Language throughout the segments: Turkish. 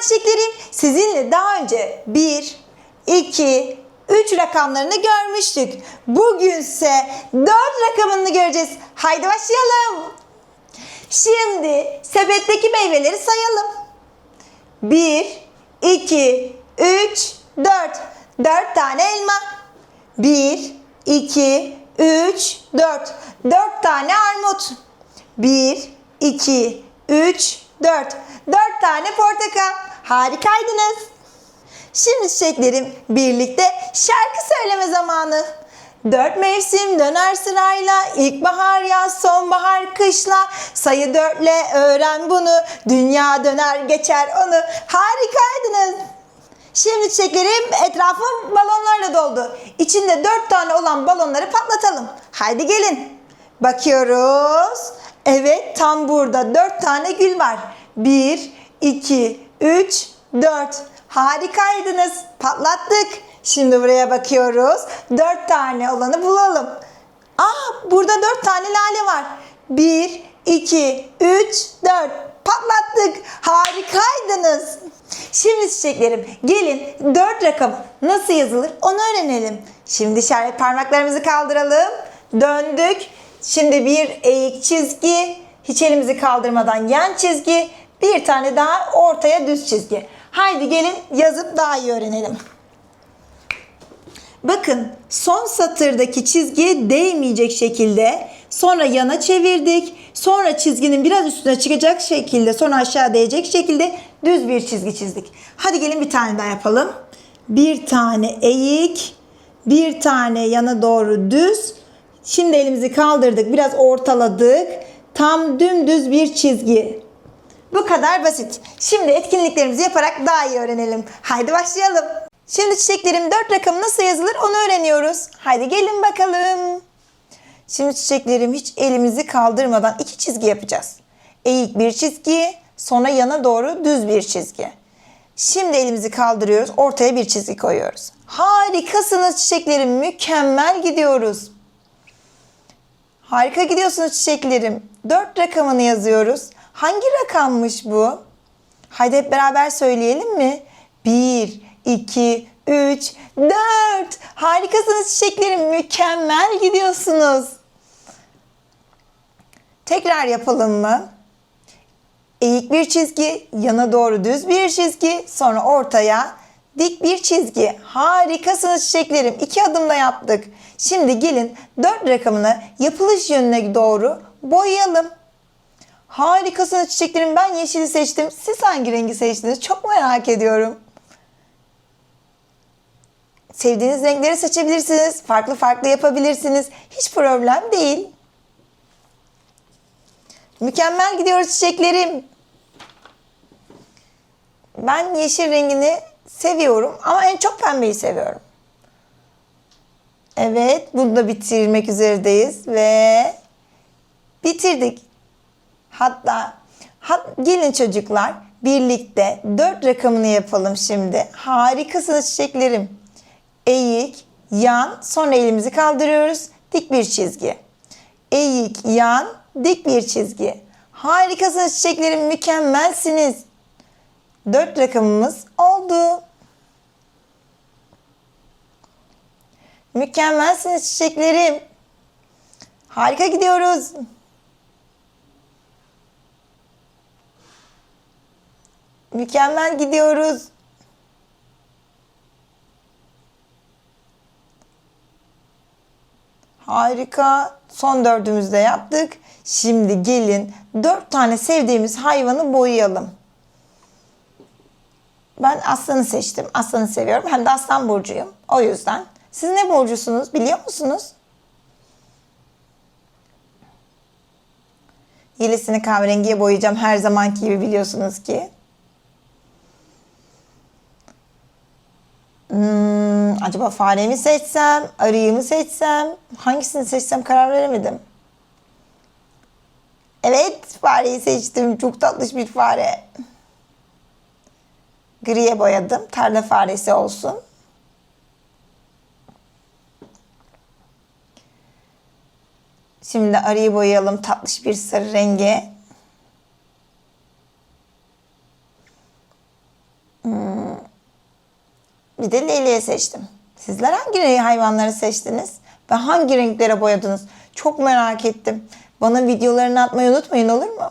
çiçeklerim. Sizinle daha önce 1, 2, 3 rakamlarını görmüştük. Bugünse 4 rakamını göreceğiz. Haydi başlayalım. Şimdi sepetteki meyveleri sayalım. 1, 2, 3, 4. 4 tane elma. 1, 2, 3, 4. 4 tane armut. 1, 2, 3, 4. 4 tane portakal. Harikaydınız. Şimdi çiçeklerim birlikte şarkı söyleme zamanı. Dört mevsim döner sırayla İlkbahar, yaz, sonbahar, kışla Sayı dörtle öğren bunu Dünya döner geçer onu Harikaydınız. Şimdi çiçeklerim etrafım balonlarla doldu. İçinde dört tane olan balonları patlatalım. Haydi gelin. Bakıyoruz. Evet tam burada dört tane gül var. Bir, iki, üç, dört. Harikaydınız. Patlattık. Şimdi buraya bakıyoruz. Dört tane olanı bulalım. Aa burada dört tane lale var. Bir, iki, üç, dört. Patlattık. Harikaydınız. Şimdi çiçeklerim gelin dört rakamı nasıl yazılır onu öğrenelim. Şimdi işaret parmaklarımızı kaldıralım. Döndük. Şimdi bir eğik çizgi. Hiç elimizi kaldırmadan yan çizgi. Bir tane daha ortaya düz çizgi. Haydi gelin yazıp daha iyi öğrenelim. Bakın son satırdaki çizgiye değmeyecek şekilde sonra yana çevirdik. Sonra çizginin biraz üstüne çıkacak şekilde sonra aşağı değecek şekilde düz bir çizgi çizdik. Hadi gelin bir tane daha yapalım. Bir tane eğik, bir tane yana doğru düz. Şimdi elimizi kaldırdık, biraz ortaladık. Tam dümdüz bir çizgi. Bu kadar basit. Şimdi etkinliklerimizi yaparak daha iyi öğrenelim. Haydi başlayalım. Şimdi çiçeklerim 4 rakamı nasıl yazılır onu öğreniyoruz. Haydi gelin bakalım. Şimdi çiçeklerim hiç elimizi kaldırmadan iki çizgi yapacağız. Eğik bir çizgi, sonra yana doğru düz bir çizgi. Şimdi elimizi kaldırıyoruz, ortaya bir çizgi koyuyoruz. Harikasınız çiçeklerim, mükemmel gidiyoruz. Harika gidiyorsunuz çiçeklerim. 4 rakamını yazıyoruz. Hangi rakammış bu? Haydi hep beraber söyleyelim mi? 1, 2, 3, 4. Harikasınız çiçeklerim. Mükemmel gidiyorsunuz. Tekrar yapalım mı? Eğik bir çizgi, yana doğru düz bir çizgi, sonra ortaya dik bir çizgi. Harikasınız çiçeklerim. İki adımda yaptık. Şimdi gelin dört rakamını yapılış yönüne doğru boyayalım. Harikasınız çiçeklerim. Ben yeşili seçtim. Siz hangi rengi seçtiniz? Çok merak ediyorum. Sevdiğiniz renkleri seçebilirsiniz. Farklı farklı yapabilirsiniz. Hiç problem değil. Mükemmel gidiyoruz çiçeklerim. Ben yeşil rengini seviyorum ama en çok pembeyi seviyorum. Evet, bunu da bitirmek üzeredeyiz ve bitirdik. Hatta hat, gelin çocuklar birlikte dört rakamını yapalım şimdi. Harikasınız çiçeklerim. Eğik, yan, sonra elimizi kaldırıyoruz. Dik bir çizgi. Eğik, yan, dik bir çizgi. Harikasınız çiçeklerim, mükemmelsiniz. Dört rakamımız oldu. Mükemmelsiniz çiçeklerim. Harika gidiyoruz. Mükemmel gidiyoruz. Harika. Son dördümüzü de yaptık. Şimdi gelin dört tane sevdiğimiz hayvanı boyayalım. Ben aslanı seçtim. Aslanı seviyorum. Hem de aslan burcuyum. O yüzden. Siz ne burcusunuz biliyor musunuz? Yelesini kahverengiye boyayacağım her zamanki gibi biliyorsunuz ki. Hmm, acaba faremi seçsem, arıyı mı seçsem, hangisini seçsem karar veremedim. Evet, fareyi seçtim. Çok tatlış bir fare. Griye boyadım. Tarla faresi olsun. Şimdi arıyı boyayalım tatlış bir sarı renge. Bir de leyleği seçtim. Sizler hangi hayvanları seçtiniz? Ve hangi renklere boyadınız? Çok merak ettim. Bana videolarını atmayı unutmayın olur mu?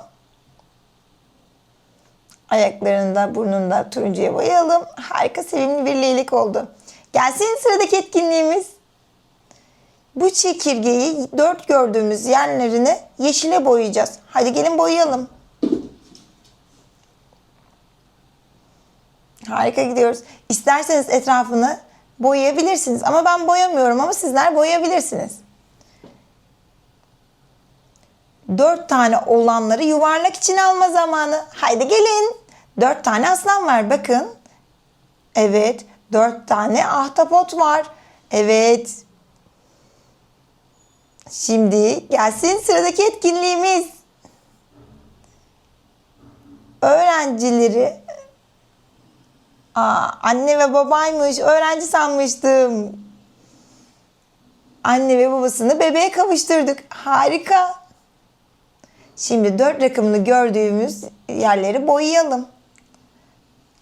Ayaklarını da burnunu da turuncuya boyayalım. Harika sevimli bir leylek oldu. Gelsin sıradaki etkinliğimiz. Bu çekirgeyi dört gördüğümüz yerlerini yeşile boyayacağız. Hadi gelin boyayalım. Harika gidiyoruz. İsterseniz etrafını boyayabilirsiniz. Ama ben boyamıyorum ama sizler boyayabilirsiniz. Dört tane olanları yuvarlak içine alma zamanı. Haydi gelin. Dört tane aslan var bakın. Evet. Dört tane ahtapot var. Evet. Şimdi gelsin sıradaki etkinliğimiz. Öğrencileri Aa, anne ve babaymış. Öğrenci sanmıştım. Anne ve babasını bebeğe kavuşturduk. Harika. Şimdi dört rakamını gördüğümüz yerleri boyayalım.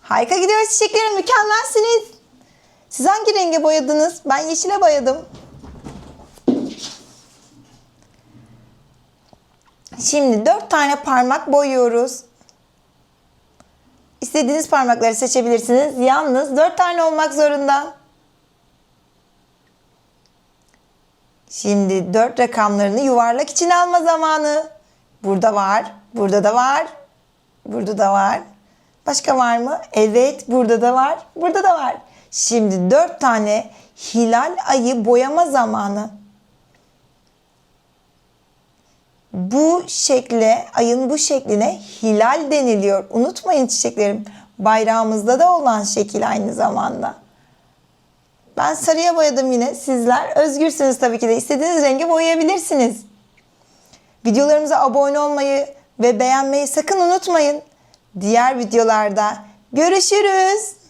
Harika gidiyoruz çiçeklerim. Mükemmelsiniz. Siz hangi renge boyadınız? Ben yeşile boyadım. Şimdi dört tane parmak boyuyoruz. İstediğiniz parmakları seçebilirsiniz. Yalnız dört tane olmak zorunda. Şimdi dört rakamlarını yuvarlak içine alma zamanı. Burada var, burada da var, burada da var. Başka var mı? Evet, burada da var, burada da var. Şimdi dört tane hilal ayı boyama zamanı. Bu şekle, ayın bu şekline hilal deniliyor. Unutmayın çiçeklerim. Bayrağımızda da olan şekil aynı zamanda. Ben sarıya boyadım yine. Sizler özgürsünüz tabii ki de. İstediğiniz rengi boyayabilirsiniz. Videolarımıza abone olmayı ve beğenmeyi sakın unutmayın. Diğer videolarda görüşürüz.